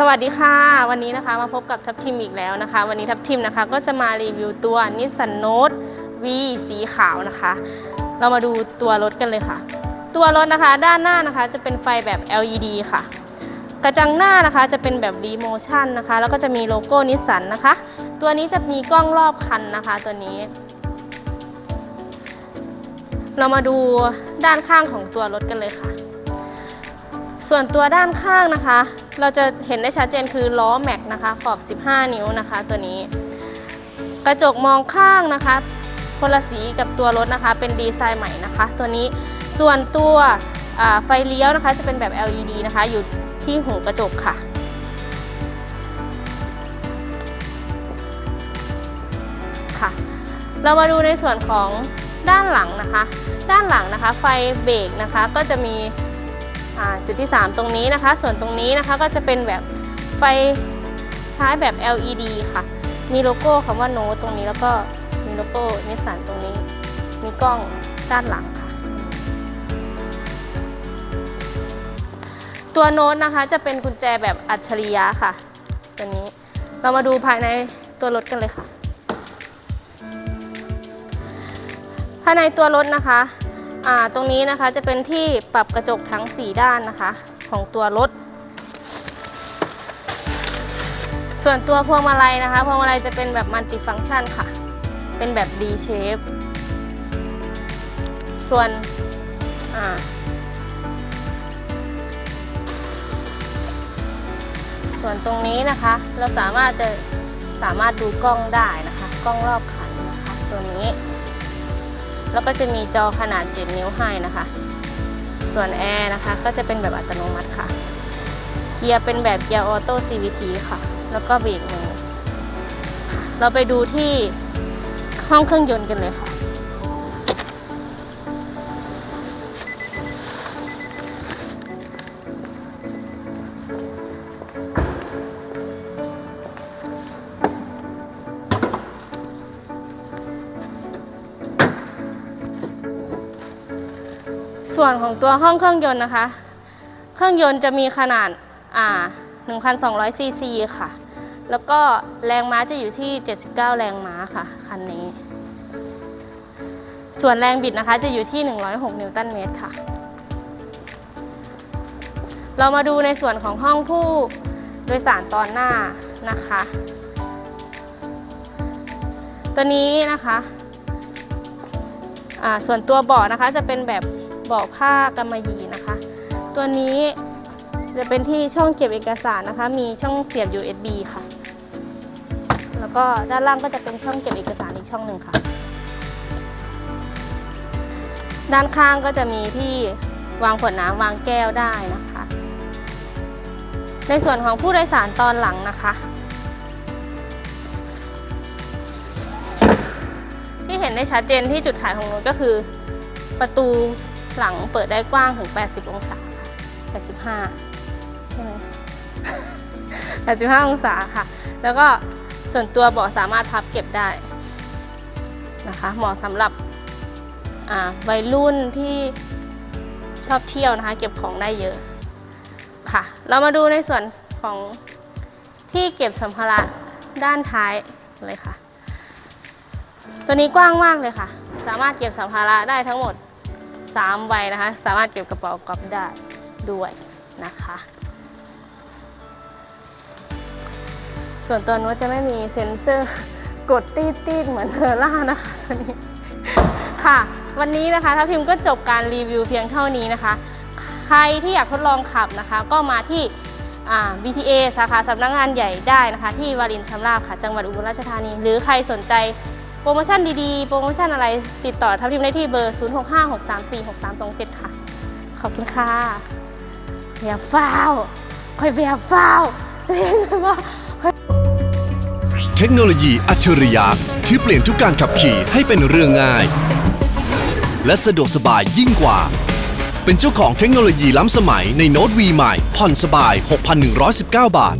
สวัสดีค่ะ วันนี้นะคะมาพบกับทัพทิมอีกแล้วนะคะ วันนี้ทัพทิมนะคะก็จะมารีวิวตัวนิสสันโนต V สีขาวนะคะ เรามาดูตัวรถกันเลยค่ะ ตัวรถนะคะด้านหน้านะคะจะเป็นไฟแบบ LED ค่ะ กระจังหน้านะคะจะเป็นแบบ V motion นะคะ แล้วก็จะมีโลโก้นิสสันนะคะ ตัวนี้จะมีกล้องรอบคันนะคะ ตัวนี้ เรามาดูด้านข้างของตัวรถกันเลยค่ะ ส่วนตัวด้านข้างนะคะ เราจะเห็นได้ชัดเจนคือล้อแม็กนะคะ ขอบ 15 นิ้วนะคะ ตัวนี้ กระจกมองข้างนะคะ คนละสีกับตัวรถนะคะ เป็นดีไซน์ใหม่นะคะ ตัวนี้ส่วนตัวไฟเลี้ยวนะคะ จะเป็นแบบ LED นะคะ อยู่ที่หูกระจกค่ะ ค่ะ เรามาดูในส่วนของด้านหลังนะคะ ด้านหลังนะคะ ไฟเบรกนะคะ ก็จะมี จุดที่ 3 ตรงนี้นะคะ ส่วนตรงนี้นะคะก็จะเป็นแบบไฟท้ายแบบ LED ค่ะ มีโลโก้คำว่าโน้ตตรงนี้แล้วก็มีโลโก้นิสสันตรงนี้ มีกล้องด้านหลังค่ะ ตัวโน้ตนะคะจะเป็นกุญแจแบบอัจฉริยะค่ะ ตัวนี้เรามาดูภายในตัวรถกันเลยค่ะ ภายในตัวรถนะคะ ตรงนี้นะคะจะเป็นที่ปรับกระจกทั้ง 4 ด้านนะคะ ของตัวรถ ส่วนตัวพวงมาลัยนะคะพวงมาลัยจะเป็นแบบมัลติฟังชันค่ะ เป็นแบบ D shape ส่วนส่วนตรงนี้นะคะ เราสามารถจะสามารถดูกล้องได้นะคะ กล้องรอบคันนะคะ ตัวนี้ แล้วก็จะมีจอขนาด 7 นิ้วให้นะคะ ส่วนแอร์นะคะก็จะเป็นแบบอัตโนมัติค่ะ เกียร์เป็นแบบเกียร์ออโต้ CVT ค่ะ แล้วก็เบรกมือ เราไปดูที่ห้องเครื่องยนต์กันเลยค่ะ ส่วนของตัวห้องเครื่องยนต์นะคะ เครื่องยนต์จะมีขนาดอ่า1,200ซีซีค่ะ แล้วก็แรงม้าจะอยู่ที่ 79 แรงม้าค่ะ คันนี้ ส่วนแรงบิดนะคะจะอยู่ที่ 106 นิวตันเมตรค่ะ เรามาดูในส่วนของห้องผู้โดยสารตอนหน้านะคะ ตัวนี้นะคะ ส่วนตัวเบาะนะคะจะเป็นแบบ บาะผ้ากำมะหยี่นะคะ ตัวนี้จะเป็นที่ช่องเก็บเอกสารนะคะ มีช่องเสียบ USB ค่ะ แล้วก็ด้านล่างก็จะเป็นช่องเก็บเอกสารอีกช่องหนึ่งค่ะ ด้านข้างก็จะมีที่วางขวดน้ำวางแก้วได้นะคะ ในส่วนของผู้โดยสารตอนหลังนะคะ ที่เห็นได้ชัดเจนที่จุดขายของรถก็คือประตู หลังเปิดได้กว้างถึง 80 องศา 85 ใช่ไหม 85 องศาค่ะ แล้วก็ส่วนตัวเบาะสามารถพับเก็บได้นะคะเหมาะสำหรับวัยรุ่นที่ชอบเที่ยวนะคะ เก็บของได้เยอะค่ะ เรามาดูในส่วนของที่เก็บสัมภาระด้านท้ายเลยค่ะ ตัวนี้กว้างมากเลยค่ะ สามารถเก็บสัมภาระได้ทั้งหมด 3ใบนะคะ สามารถเก็บกระเป๋ากอล์ฟได้ด้วยนะคะ ส่วนตัวนู้นจะไม่มีเซ็นเซอร์กดตีดตีดเหมือนเทอร่านะคะตัวนี้ค่ะวันนี้นะคะถ้าพิมพ์ก็จบการรีวิวเพียงเท่านี้นะคะ ใครที่อยากทดลองขับนะคะ ก็มาที่ BTA สาขาสำนักงานใหญ่ได้นะคะ ที่วารินชำราบค่ะ จังหวัดอุบลราชธานี หรือใครสนใจ ปรโมชั่นดีๆ โปรโมชั่นอะไรติดต่อทัพทิมได้ที่เบอร์ 0656346327 ค่ะ ขอบคุณค่ะอย่าเฝ้าวคอยอย่เฝ้าจะเห็นไหมว่า เทคโนโลยีอัจฉริยะที่เปลี่ยนทุกการขับขี่ให้เป็นเรื่องง่าย และสะดวกสบายยิ่งกว่า เป็นเจ้าของเทคโนโลยีล้ำสมัยในโน้ต V ใหม่ผ่อนสบาย 6,119 บาท